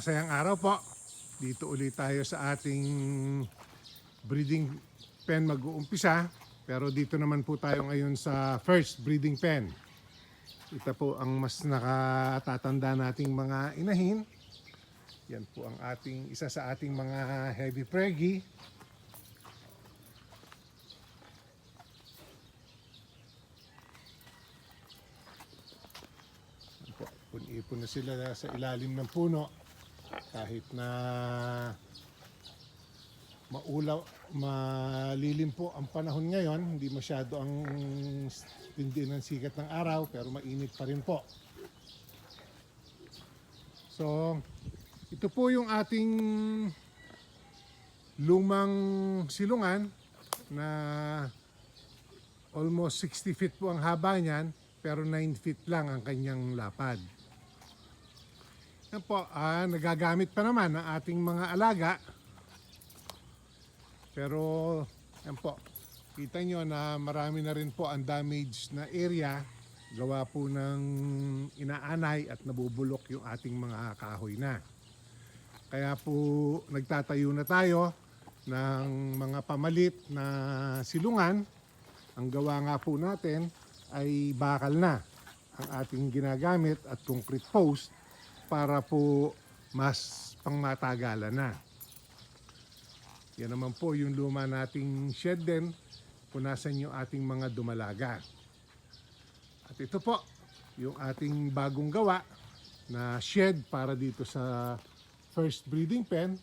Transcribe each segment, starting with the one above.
masayang araw po. Dito ulit tayo sa ating breeding pen mag-uumpisa. Pero dito naman po tayo ngayon sa first breeding pen. Ito po ang mas nakatatanda nating mga inahin. Yan po ang ating isa sa ating mga heavy preggy. Yan po, Ipon na sila sa ilalim ng puno kahit na maulaw, malilim po ang panahon ngayon, hindi masyado ang tindi ng sikat ng araw pero mainit pa rin po. So, ito po yung ating lumang silungan na almost 60 feet po ang haba niyan pero 9 feet lang ang kanyang lapad. Yan po, ah, nagagamit pa naman ng ating mga alaga. Pero, yan po, kita nyo na marami na rin po ang damage na area gawa po ng inaanay at nabubulok yung ating mga kahoy na. Kaya po nagtatayo na tayo ng mga pamalit na silungan. Ang gawa nga po natin ay bakal na ang ating ginagamit at concrete post para po mas pangmatagalan na. Yan naman po yung luma nating shed din. Punasan yung ating mga dumalaga. At ito po, yung ating bagong gawa na shed para dito sa first breeding pen.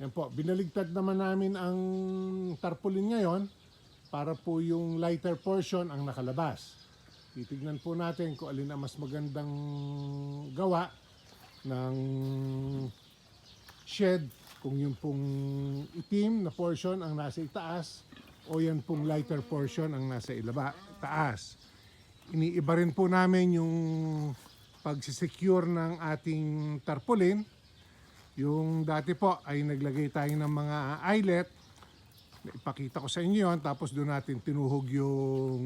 Yan po, binaligtad naman namin ang tarpaulin ngayon para po yung lighter portion ang nakalabas. Titignan po natin kung alin ang mas magandang gawa ng shed kung yung pong itim na portion ang nasa itaas o yan pong lighter portion ang nasa ilaba, taas. Iniiba rin po namin yung pagsisecure ng ating tarpaulin. Yung dati po ay naglagay tayo ng mga eyelet. Ipakita ko sa inyo yun. Tapos doon natin tinuhog yung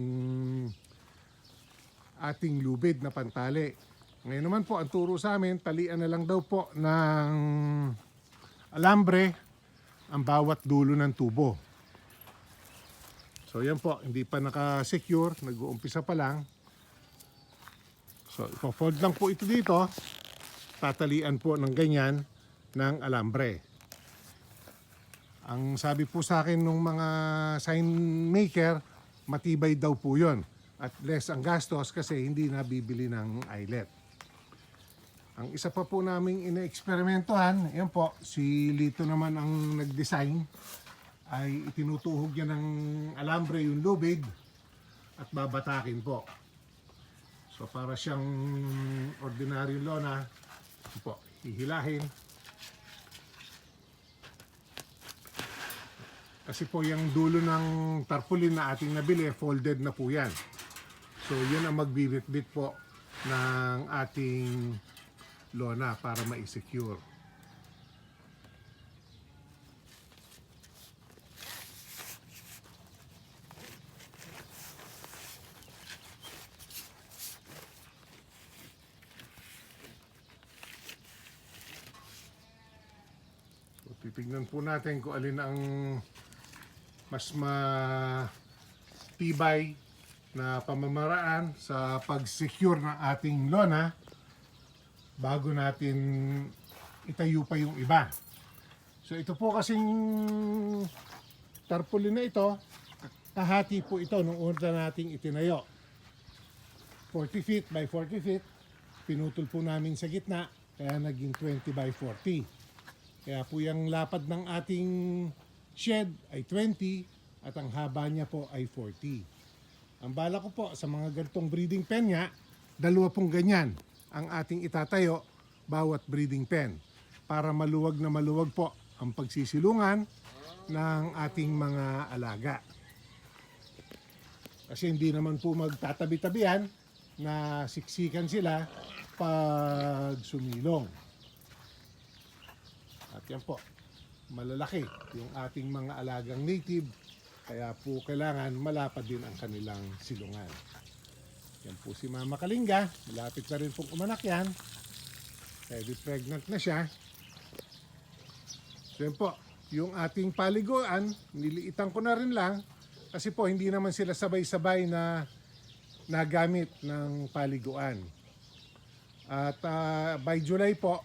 ating lubid na pantali. Ngayon naman po, ang turo sa amin, talian na lang daw po ng alambre ang bawat dulo ng tubo. So yan po, hindi pa naka-secure, nag-uumpisa pa lang. So ipo-fold lang po ito dito, tatalian po ng ganyan ng alambre. Ang sabi po sa akin ng mga sign maker, matibay daw po yon at less ang gastos kasi hindi nabibili ng eyelet. Ang isa pa po naming ina-eksperimentohan, yan po, si Lito naman ang nag-design, ay itinutuhog niya ng alambre yung lubid at babatakin po. So para siyang ordinary lona, po, hihilahin. Kasi po yung dulo ng tarpaulin na ating nabili, folded na po yan. So yun ang magbibit-bit po ng ating lona para ma-secure. So, titignan po natin kung alin ang mas matibay na pamamaraan sa pag-secure ng ating lona bago natin itayo pa yung iba. So ito po kasing tarpaulin na ito, kahati po ito nung una nating itinayo. 40 feet by 40 feet, pinutol po namin sa gitna, kaya naging 20 by 40. Kaya po yung lapad ng ating shed ay 20 at ang haba niya po ay 40. Ang bala ko po sa mga ganitong breeding pen niya, dalawa pong ganyan ang ating itatayo bawat breeding pen para maluwag na maluwag po ang pagsisilungan ng ating mga alaga. Kasi hindi naman po magtatabi-tabihan na siksikan sila pag sumilong. At yan po, malalaki yung ating mga alagang native kaya po kailangan malapad din ang kanilang silungan. Yan po si Mama Kalinga. Malapit na rin pong umanak yan. Heavy pregnant na siya. So yun po, yung ating paliguan, niliitan ko na rin lang kasi po hindi naman sila sabay-sabay na nagamit ng paliguan. At ah, by July po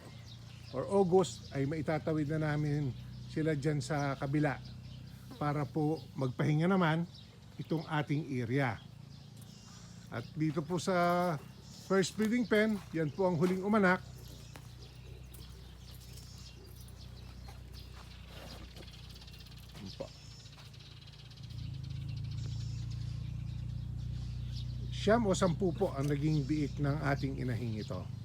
or August ay maitatawid na namin sila dyan sa kabila para po magpahinga naman itong ating area. At dito po sa first breeding pen, yan po ang huling umanak. Siyam o sampu po ang naging biik ng ating inahing ito.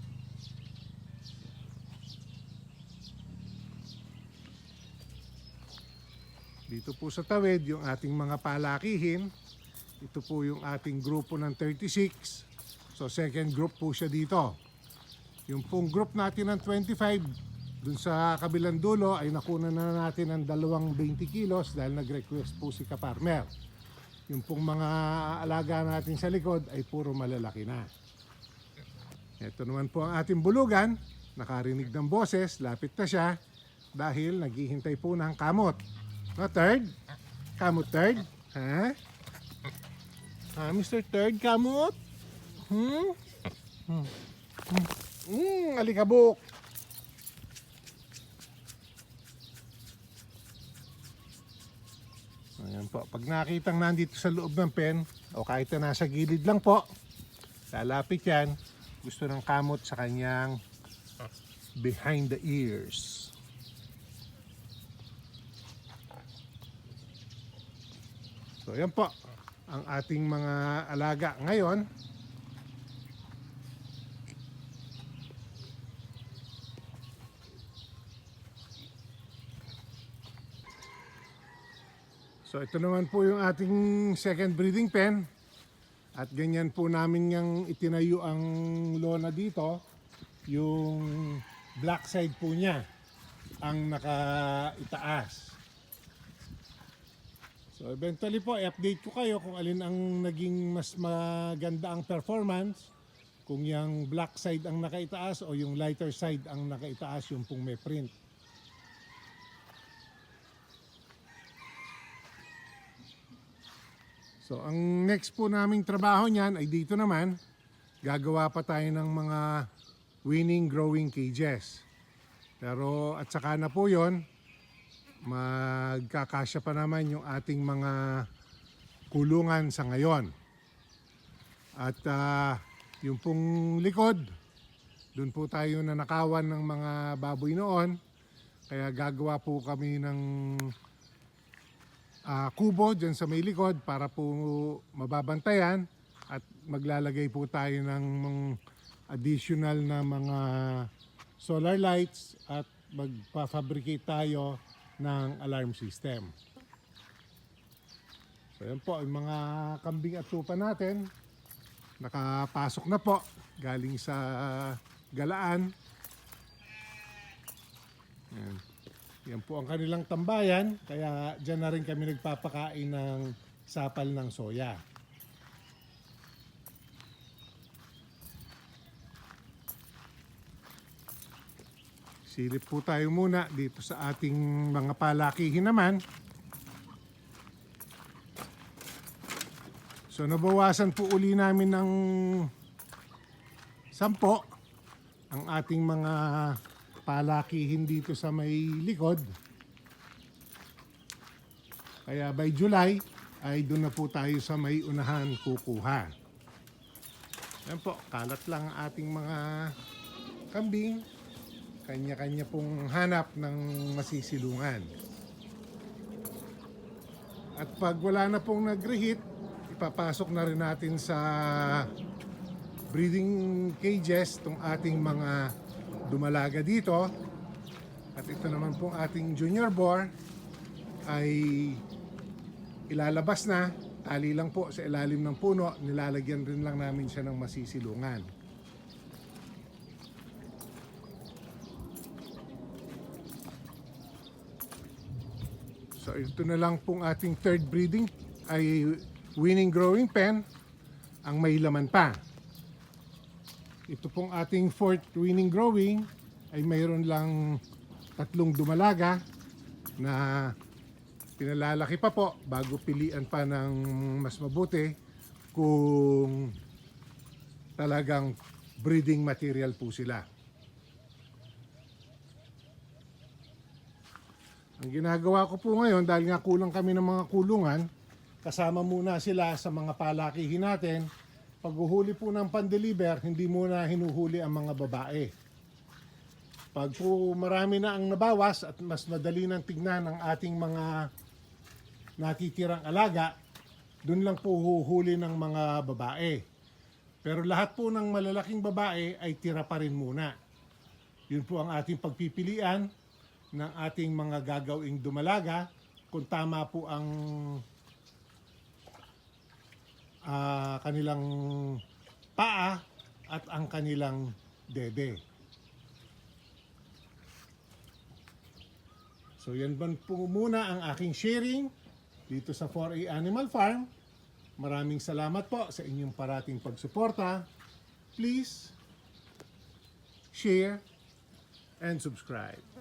Dito po sa tawid, yung ating mga palakihin. Ito po yung ating grupo ng 36. So second group po siya dito. Yung pong group natin ng 25, dun sa kabilang dulo ay nakuna na natin ng dalawang 20 kilos dahil nag-request po si Kaparmer. Yung pong mga alaga natin sa likod ay puro malalaki na. Ito naman po ang ating bulugan. Nakarinig ng boses, lapit na siya dahil naghihintay po ng kamot. No, third? Kamot third? Ha? Ah, Mr. Third, kamot? Hmm? Hmm. Hmm. Hmm, alikabok. Ayan po. Pag nakitang nandito sa loob ng pen, o kahit na nasa gilid lang po, lalapit yan, gusto ng kamot sa kanyang behind the ears. So yan po ang ating mga alaga ngayon. So ito naman po yung ating second breeding pen. At ganyan po namin yung itinayo ang lona dito. Yung black side po niya ang nakaitaas. So eventually po, i-update ko kayo kung alin ang naging mas maganda ang performance. Kung yung black side ang nakaitaas o yung lighter side ang nakaitaas yung pong may print. So ang next po naming trabaho niyan ay dito naman. Gagawa pa tayo ng mga winning growing cages. Pero at saka na po yon magkakasya pa naman yung ating mga kulungan sa ngayon. At ah, yung pong likod, doon po tayo na nakawan ng mga baboy noon. Kaya gagawa po kami ng ah, kubo dyan sa may likod para po mababantayan at maglalagay po tayo ng additional na mga solar lights at magpa-fabricate tayo ng alarm system. So yan po, yung mga kambing at tupa natin, nakapasok na po galing sa galaan. Yan. Yan po ang kanilang tambayan, kaya dyan na rin kami nagpapakain ng sapal ng soya. Silip po tayo muna dito sa ating mga palakihin naman. So nabawasan po uli namin ng sampo ang ating mga palakihin dito sa may likod. Kaya by July ay doon na po tayo sa may unahan kukuha. Yan po, kalat lang ang ating mga kambing kanya-kanya pong hanap ng masisilungan. At pag wala na pong nag-reheat, ipapasok na rin natin sa breeding cages tong ating mga dumalaga dito. At ito naman pong ating junior boar ay ilalabas na. Tali lang po sa ilalim ng puno. Nilalagyan rin lang namin siya ng masisilungan. Ito na lang pong ating third breeding ay winning growing pen ang may laman pa. Ito pong ating fourth winning growing ay mayroon lang tatlong dumalaga na pinalalaki pa po bago pilian pa ng mas mabuti kung talagang breeding material po sila. Ang ginagawa ko po ngayon dahil nga kulang kami ng mga kulungan, kasama muna sila sa mga palakihin natin. Paghuhuli po ng pandeliver, hindi muna hinuhuli ang mga babae. Pag po marami na ang nabawas at mas madali nang tignan ang ating mga natitirang alaga, dun lang po huhuli ng mga babae. Pero lahat po ng malalaking babae ay tira pa rin muna. Yun po ang ating pagpipilian ng ating mga gagawing dumalaga kung tama po ang ah, kanilang paa at ang kanilang dede. So yan ba po muna ang aking sharing dito sa 4A Animal Farm. Maraming salamat po sa inyong parating pagsuporta. Please share and subscribe.